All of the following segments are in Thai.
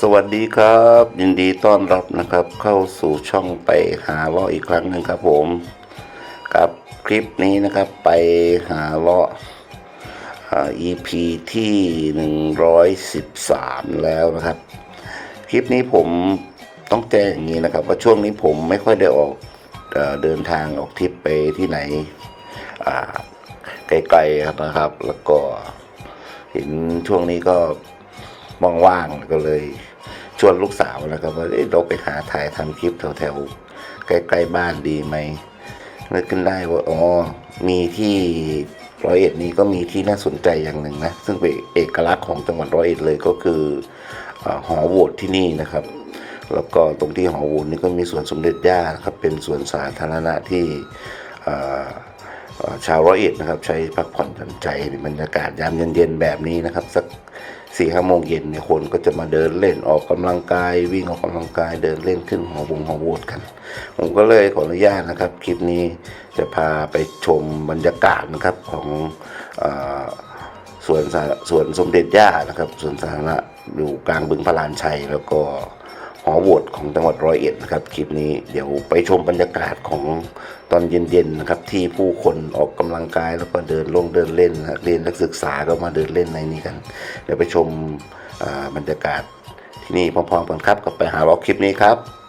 สวัสดีครับ ยินดีต้อนรับนะครับ เข้าสู่ช่องไปหาเลาะอีกครั้งหนึ่งครับผม กับคลิปนี้นะครับไปหาเลาะอ่า EP ที่หนึ่งร้อยสิบสามแล้วนะครับ คลิปนี้ผมต้องแจ้งอย่างนี้นะครับ ว่าช่วงนี้ผมไม่ค่อยได้ออกเดินทางออกทริปไปที่ไหนไกลๆครับนะครับ แล้วก็เห็นช่วงนี้ก็ ว่างๆก็เลยชวนลูกสาวนะครับว่าเอ๊ะเราไปหาถ่ายทำคลิปแถวๆใกล้ๆบ้านดีไหมนึกขึ้นได้ว่าอ๋อมีที่ร้อยเอ็ดนี้ก็มีที่น่าสนใจอย่างหนึ่งนะ ซึ่งเป็นเอกลักษณ์ของจังหวัดร้อยเอ็ดเลยก็คืออหอโหวตที่นี่นะครับ แล้วก็ตรงที่หอโหวตนี่ก็มีสวนสมเด็จย่านะครับเป็นสวนสาธารณะที่ชาวร้อยเอ็ดนะครับ ใช้พักผ่อนหย่อนใจบรรยากาศยามเย็นๆแบบนี้นะครับ สัก สี่ห้าโมงเย็นเนี่ยคนก็จะมาเดินเล่นออกกำลังกาย วิ่งออกกำลังกายเดินเล่นขึ้นหอวงหอโหวดกัน ผมก็เลยขออนุญาตนะครับ คลิปนี้จะพาไปชมบรรยากาศนะครับของอสวนสวนสมเด็จย่านะครับสวนสาธารณะอยู่กลางบึงพระลานชัยแล้วก็ อโหวตของจังหวัดร้อยเอ็ดนะครับคลิปนี้เดี๋ยวไปชมบรรยากาศของตอนเย็นๆนะครับที่ผู้คนออกกำลังกายแล้วก็เดินลงเดินเล่นนะเรียนนักศึกษาก็มาเดินเล่นในนี้กัน เดี๋ยวไปชมบรรยากาศที่นี่พร้อมๆกันครับกับไปหาล็อกคลิปนี้ครับ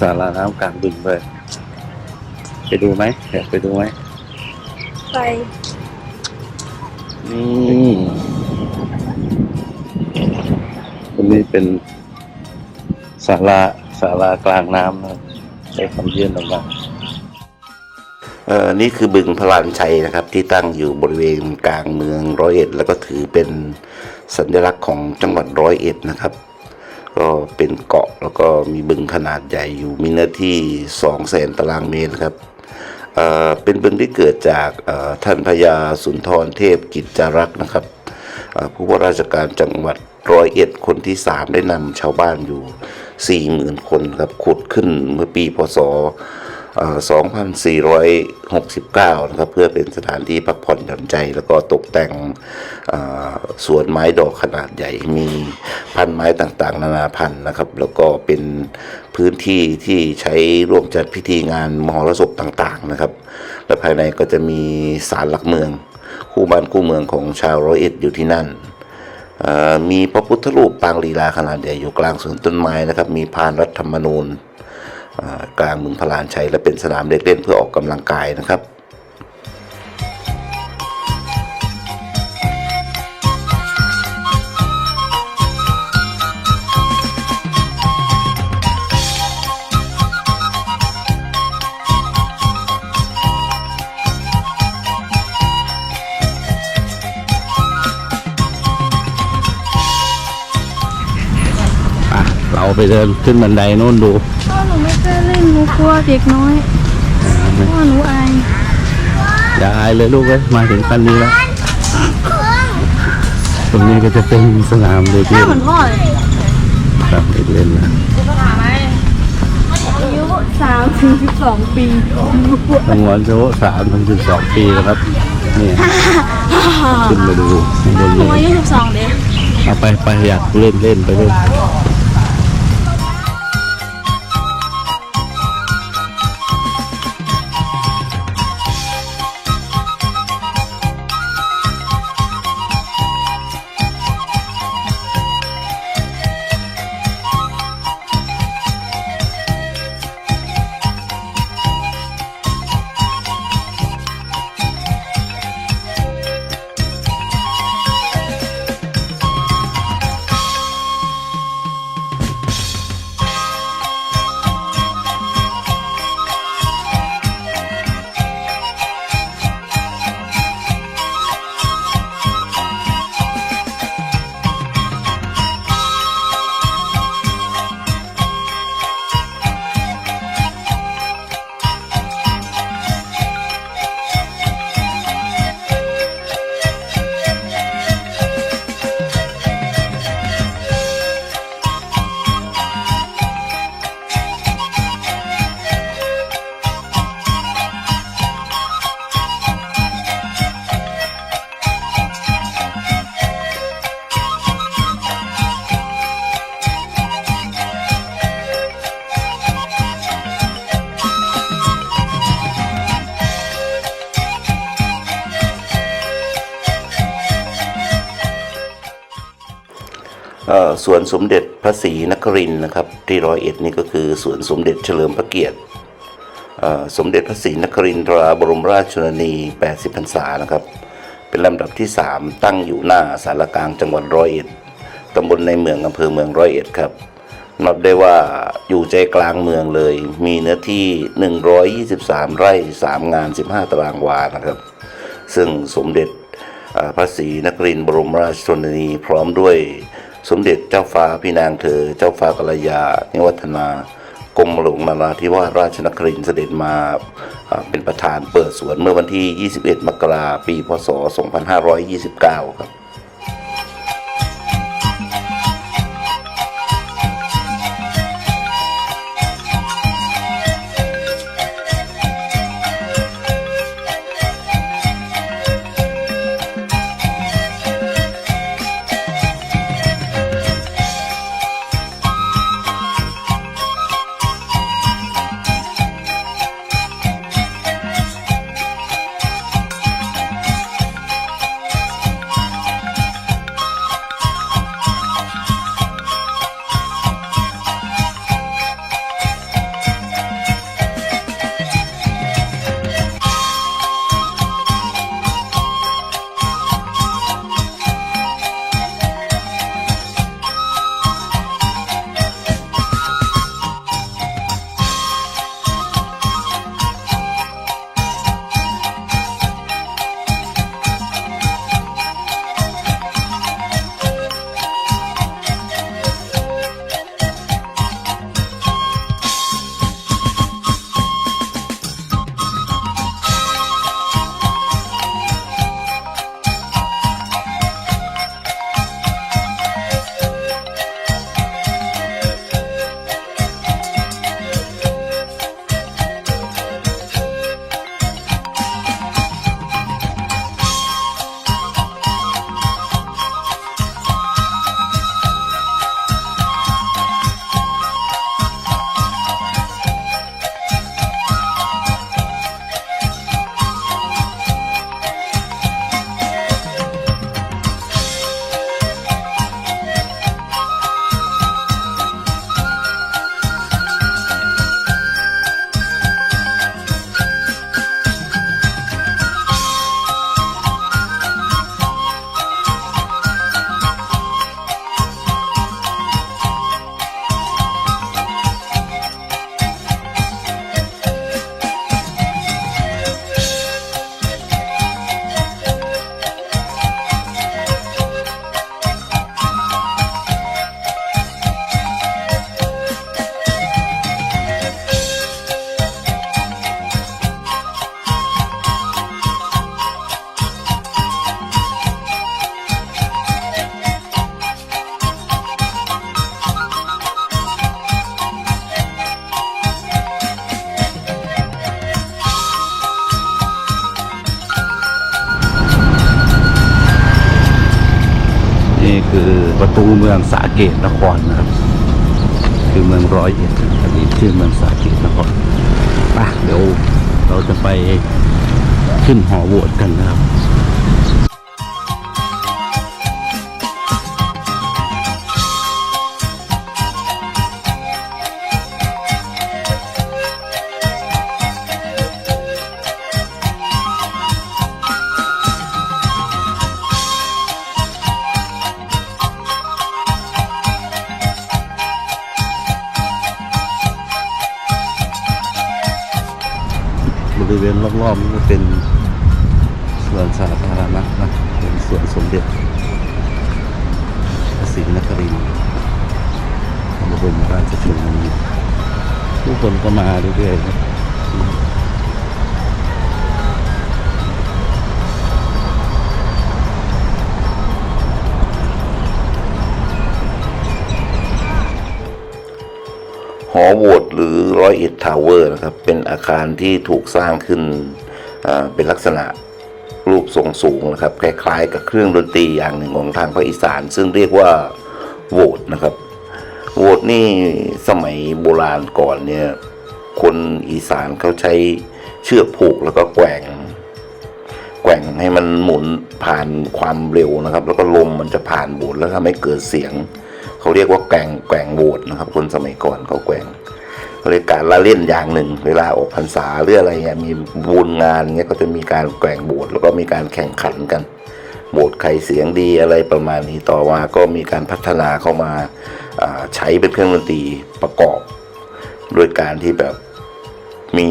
นี่มีสาราน้ำกลางบึงเลยไปดูไหมอยากไปดูไหมไปนี่ตรงนี้เป็นศาลาศาลากลางน้ำนะครับใช้คำยื่นออกมาเอ่อนี่คือบึงพระลานชัยนะครับ ที่ตั้งอยู่บริเวณกลางเมืองร้อยเอ็ด แล้วก็ถือเป็นสัญลักษณ์ของจังหวัดร้อยเอ็ดนะครับ ก็เป็นเกาะแล้วก็มีบึงขนาดใหญ่อยู่มีเนื้อที่สองแสนตารางเมตรครับเอ่อเป็นบึงที่เกิดจากท่านพญาสุนทรเทพกิจจารักษ์นะครับผู้ว่าราชการจังหวัดร้อยเอ็ดคนที่สามได้นำชาวบ้านอยู่สี่หมื่นคนครับขุดขึ้นเมื่อปีพศ 2469 นะครับ เพื่อเป็นสถานที่พักผ่อนหย่อนใจ แล้วก็ตกแต่งสวนไม้ดอกขนาดใหญ่ มีพันไม้ต่างๆ นานาพันธุ์นะครับ แล้วก็เป็นพื้นที่ที่ใช้ร่วมจัดพิธีงานมหรสพต่างๆนะครับ และภายในก็จะมีศาลหลักเมือง คู่บ้านคู่เมืองของชาวร้อยเอ็ดอยู่ที่นั่นมีพระพุทธรูปปางลีลาขนาดใหญ่อยู่กลางสวนต้นไม้นะครับ มีพานรัฐธรรมนูญ กลางเมืองพลานชัยและเป็นสนามเด็กเล่นเพื่อออกกำลังกายนะครับเราไปเดินขึ้นบันไดโน่นดู กล้าเล่นหนูกลัวเด็กน้อยพ่อหนูอายอย่าอายเลยลูกเอ้ยมาถึงขั้นนี้แล้วตรงนี้ก็จะเป็นสนามเด็กหน้าเล่นเหมือนพ่อเลยครับเด็กเล่นนะอายุสามถึงสิบสองปีสงวนอายุสามถึงสิบสองปีนะครับนี่ขึ้นมาดูข้างบนหนูเลอายยุสิบสองเด้เอาไปไปอยากเล่นเล่นไปเล่น สวนสมเด็จพระศรีนครินนะครับที่ร้อยเอ็ดนี่ก็คือสวนสมเด็จเฉลิมพระเกียรติสมเด็จพระศรีนครินทราบรมราชชนนี 80พรรษานะครับ เป็นลำดับที่ 3 ตั้งอยู่หน้าสารกลางจังหวัดร้อยเอ็ดตำบลในเมืองอำเภอเมืองร้อยเอ็ดครับนับได้ว่าอยู่ใจกลางเมืองเลย มีเนื้อที่ 123 ไร่ 3 งาน 15 ตารางวานะครับ ซึ่งสมเด็จพระศรีนครินทร์บรมราชชนนีพร้อมด้วย สมเด็จเจ้าฟ้าพี่นางเธอ เจ้าฟ้ากัลยานิวัฒนากรมหลวงนาราธิวาสราชนครินทร์เสด็จมาเอ่อเป็นประธานเปิดสวนเมื่อวันที่ 21 มกราปี พศ 2529 ครับ ประตูเมืองสาเกตนครนะครับ คือเมืองร้อยเอ็ดอันนี้ชื่อเมืองสาเกตนครไปเดี๋ยวเราจะไปขึ้นหอโหวตกันนะครับบ สวนสาธารณะนะเป็นสวนสมเด็จพระศรีนครินทร์บรมราชชนนีผู้คนก็มาเรื่อยๆนะหอโหวตหรือร้อยเอ็ดทาวเวอร์นะครับ เป็นอาคารที่ถูกสร้างขึ้นเป็นลักษณะ รูปทรงสูงนะครับคล้ายๆกับเครื่องดนตรีอย่างหนึ่งของทางภาคอีสาน ซึ่งเรียกว่าโวตนะครับโวตนี่สมัยโบราณก่อนเนี่ยคนอีสานเขาใช้เชือกผูกแล้วก็แกว่งแกว่งให้มันหมุนผ่านความเร็วนะครับ แล้วก็ลมมันจะผ่านโบสถ์แล้วทำให้เกิดเสียง เขาเรียกว่าแกว่งแกว่งโบสถ์นะครับ คนสมัยก่อนเขาแกว่ง เขาเรียกการละเล่นอย่างหนึ่ง เวลาออกพรรษาหรืออะไรเงี้ยมีบุญงานเงี้ยก็จะมีการแกว่งโบสถ์แล้วก็มีการแข่งขันกัน โบสถ์ใครเสียงดีอะไรประมาณนี้ต่อมาก็มีการพัฒนาเข้ามาาใช้เป็นเครื่องดนตรีประกอบ โดยการที่แบบ มี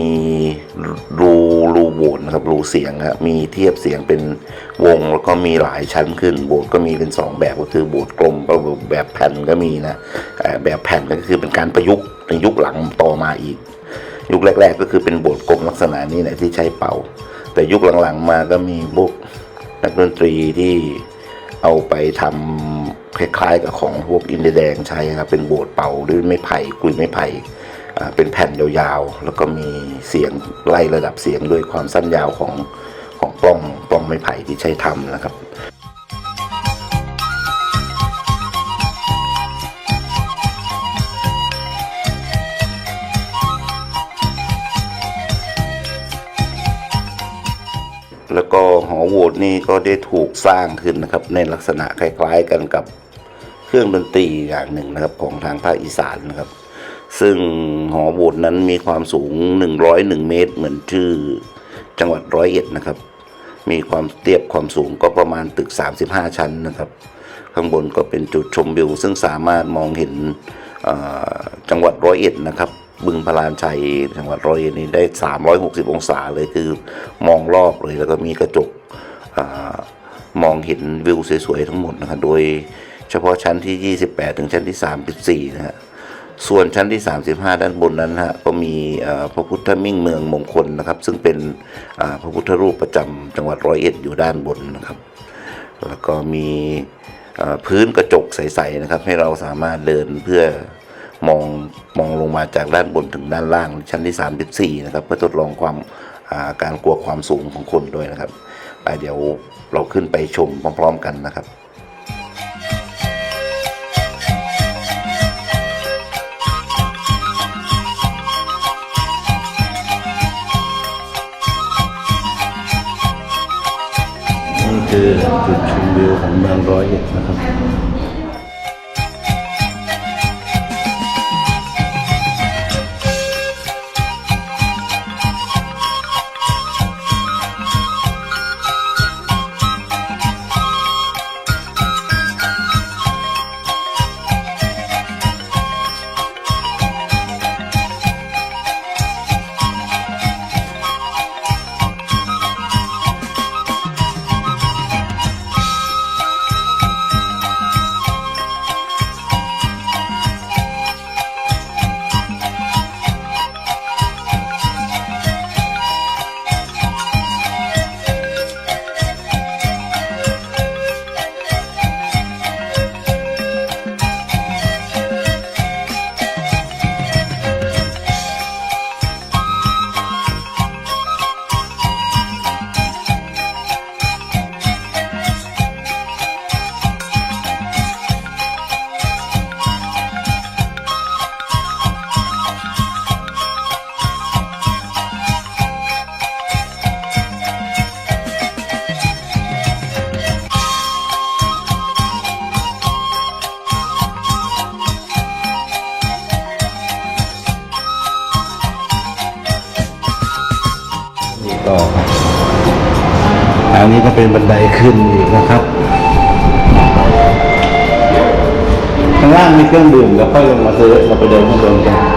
รูรูโหวตนะครับรูเสียงครับมีเทียบเสียงเป็นวงแล้วก็มีหลายชั้นขึ้นโบสถ์ก็มีเป็นสองแบบก็คือโบสถ์กลมกับแบบแผ่นก็มีนะแบบแผ่นก็คือเป็นการประยุกต์ในยุคหลังต่อมาอีก ยุคแรก ๆ ก็คือเป็นโบสถ์กลมลักษณะนี้แหละที่ใช้เป่า แต่ยุคหลังๆมาก็มีพวกนักดนตรีที่เอาไปทำคล้ายๆกับของพวกอินเดียแดงใช้ครับเป็นโบสถ์เป่าหรือไม้ไผ่กลุยไม้ไผ่ เป็นแผ่นยาวๆ แล้วก็มีเสียงไล่ระดับเสียงด้วยความสั้นยาวของของป้องป้องไม้ไผ่ที่ใช้ทำนะครับแล้วก็หอโหวตนี่ก็ได้ถูกสร้างขึ้นนะครับ ในลักษณะคล้ายๆกันกับเครื่องดนตรีอย่างหนึ่งนะครับ ของทางภาคอีสานนะครับ ซึ่งหอโหวตนั้นมีความสูง 101 เมตร เหมือนชื่อจังหวัดร้อยเอ็ดนะครับ มีความเทียบความสูงก็ประมาณตึก 35 ชั้นนะครับ ข้างบนก็เป็นจุดชมวิว ซึ่งสามารถมองเห็นจังหวัดร้อยเอ็ดนะครับบึงพลานชัยจังหวัดร้อยเอ็ดนี้ได้ 360 องศาเลยคือมองรอบเลยแล้วก็มีกระจกออมองเห็นวิวสวยๆทั้งหมดนะครับโดยเฉพาะชั้นที่ 28 ถึงชั้นที่ 34 นะฮะ ส่วนชั้นที่ 35 ด้านบนนั้นนะฮะก็มีพระพุทธมิ่งเมืองมงคลนะครับ ซึ่งเป็นพระพุทธรูปประจำจังหวัดร้อยเอ็ดอยู่ด้านบนนะครับ แล้วก็มีพื้นกระจกใสๆนะครับ ให้เราสามารถเดินเพื่อมองมองลงมาจากด้านบนถึงด้านล่างชั้นที่ 34 นะครับ เพื่อทดลองความาการกลัวความสูงของคนด้วยนะครับไปเดี๋ยวเราขึ้นไปชมพร้อม ๆ กันนะครับ คือจุดชมวิวของเมืองร้อยเอ็ดนะครับ เป็นบันไดขึ้นอีกนะครับข้างล่างมีเครื่องดื่มแล้วค่อยลงมาซื้อเราไปเดินข้างบนกัน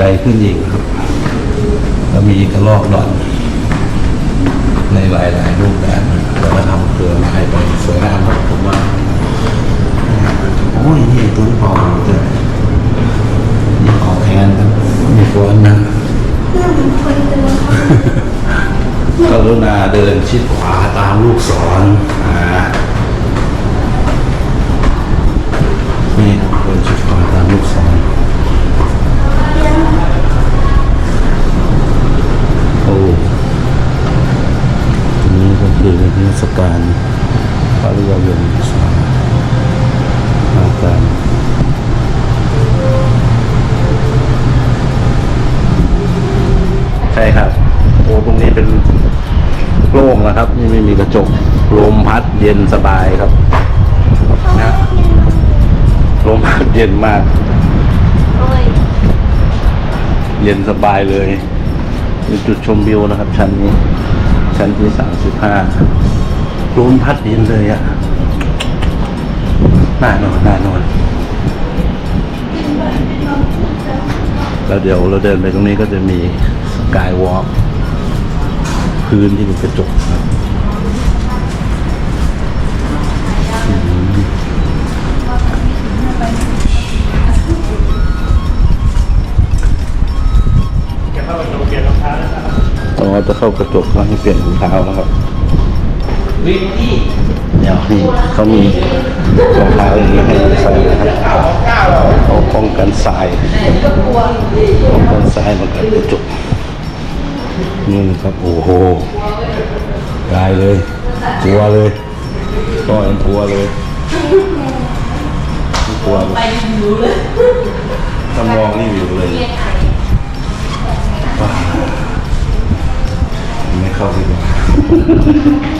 บันไดขึ้นอีกครับแล้วมีกระลอกหลอน ในหลายหลายๆรูปแบบนะแล้วก็ทำเครือไม้ไปสวยงามครับผมว่าโอ้ยนี่ตัวนี้พอจะนี่ขอแทนครับมีฝนนะกรุณาเดินชิดขวาตามลูกศรอ่า คือเทศกาลพระริยยนต์สาอาการใช่ครับ โอ้ตรงนี้เป็นโล่งนะครับนี่ไม่มีกระจกลมพัดเย็นสบายครับนะลมพัดเย็นมาก เย็นสบายเลยมีจุดชมวิวนะครับ ชั้นนี้ ชั้นที่สามสิบห้า ลมพัดเย็นเลยอะน่านอนน่านอน แล้วเดี๋ยวเราเดินไปตรงนี้ก็จะมีสกายวอล์กพื้นที่เป็นกระจกครับอืมอ๋อจะเข้ากระจกแล้วให้เปลี่ยนรองเท้านะครับ เดี๋ยวนี่เขามีรองเท้าอย่างนี้ให้ใส่นะครับเขาป้องกันทรายป้องกันทรายมากับกระจกนี่นะครับโอ้โหตายเลยกลัวเลยก็ยังกลัวเลยกลัวเลยถ้ามองนี่วิวเลยว้าวไม่เข้าดีกว่า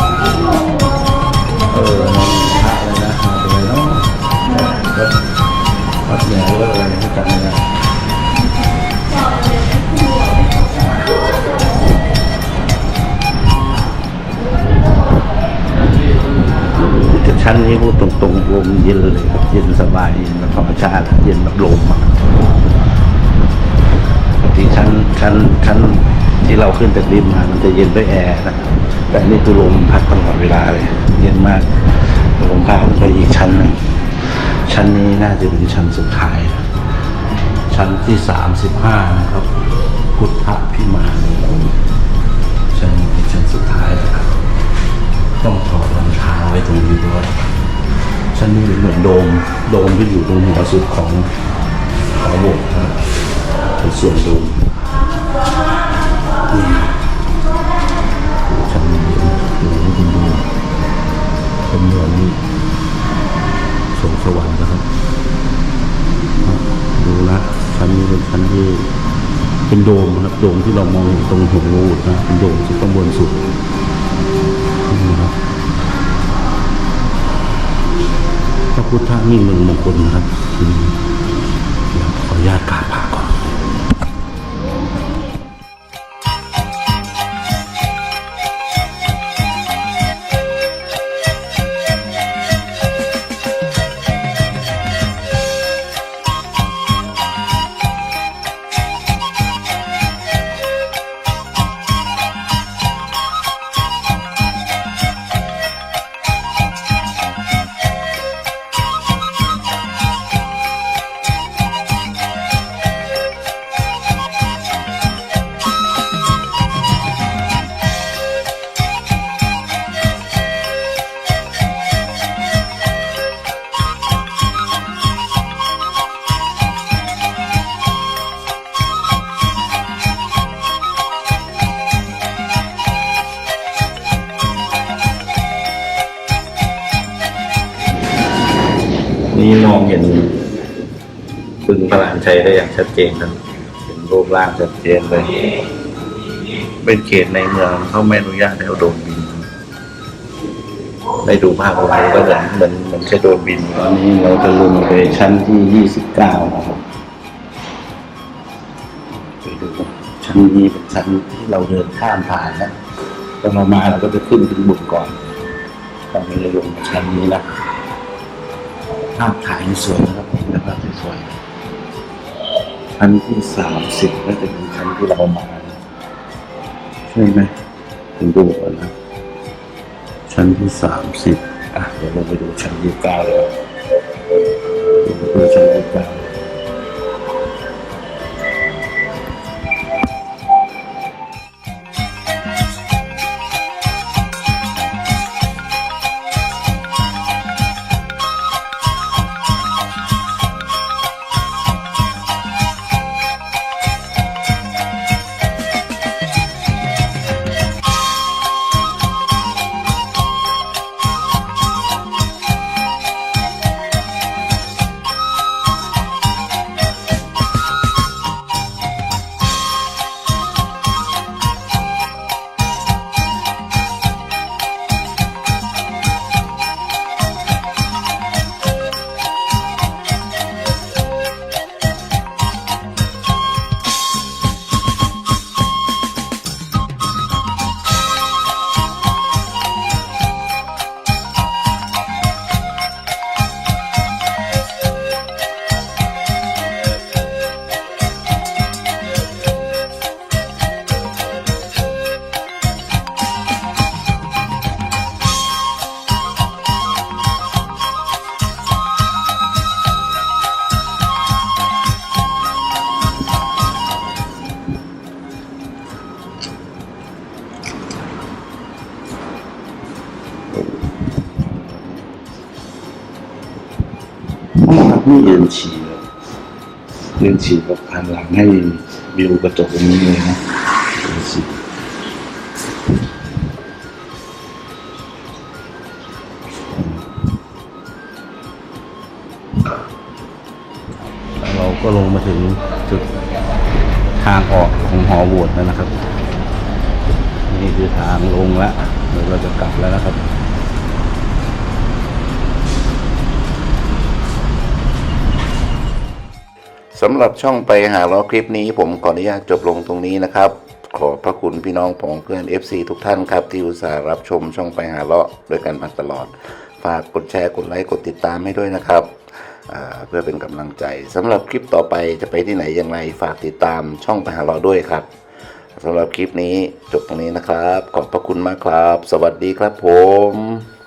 ชั้นนี้พูดตรงๆลมเย็นเลยครับเย็นสบายเย็นแบบธรรมชาติเย็นแบบลมอะปกติชั้นชั้นชั้นที่เราขึ้นจากริมมามันจะเย็นด้วยแอร์นะแต่นี่คือลมพัดตลอดเวลาเลย เย็นมากลมพัดขึ้นไปอีกชั้นหนึ่งชั้นนี้น่าจะเป็นชั้นสุดท้าย ชั้นที่สามสิบห้านะครับ พุทธพิมานชั้นนี้เป็นชั้นสุดท้ายนะครับต้อง ตรงนี้ด้วยชั้นนี้เหมือนโดม โดมที่อยู่ตรงหัวสุดของของโบสถ์นะเป็นส่วนโดมชั้นนี้ดูให้คุณดูเป็นเหมือนสวงสวรรค์นะครับ ดูนะชั้นนี้เป็นชั้นที่เป็นโดมนะครับ โดมที่เรามองเห็นตรงหัวงูนะเป็นโดมที่ข้างบนสุด พุทธมิ่งมืงมงคลนะครับขออนุญาตกราบพระ ชัดเจนครับเห็นรูปร่างชัดเจนเลย เป็นเขตในเมืองเขาไม่อนุญาตให้เอาโดรนบินได้ดูภาพอาไว้ก็เหมือนเหมือนเหมือนจะโดรนบินตอนนี้เราจะลงไปชั้นที่29นะครับไปดูชั้นนี้เป็นชั้นที่เราเดินข้ามผ่านนะตอนเรามาเราก็จะขึ้นถึงบุก่อนตอนนี้เราลงชั้นนี้นะภาพถ่ายสวยนะครับเห็นภาพสวย ชั้นที่สามสิบก็จะเป็นชั้นที่เรามาใช่ไหมถึงดูก่อนนะ ชั้นที่สามสิบอะเดี๋ยวเราไปดูชั้นที่เก้าเลยวไปดูชั้นที่9 ยืนฉี่กับหันหลังให้วิวกระจกตรงนี้เลยนะฉี่แล้วเราก็ลงมาถึงจุดทางออกของหอโหวตแล้วนะครับ นี่คือทางลงแล้วเดี๋ยวเราจะกลับแล้วนะครับำหรับช่องไปหาล้อคลิปนี้ ผมขออนุญาตจบลงตรงนี้นะครับ ขอบพระคุณพี่น้องผองเพื่อน FC ทุกท่านครับที่อุตส่าห์รับชมช่องไปหาเลาะด้วยกันมาตลอด ฝากกดแชร์กดไลค์กดติดตามให้ด้วยนะครับเพื่อเป็นกำลังใจสำหรับคลิปต่อไปจะไปที่ไหนอย่างไรฝากติดตามช่องไปหาเลาะด้วยครับสำหรับคลิปนี้จบตรงนี้นะครับ ขอบพระคุณมากครับ สวัสดีครับผม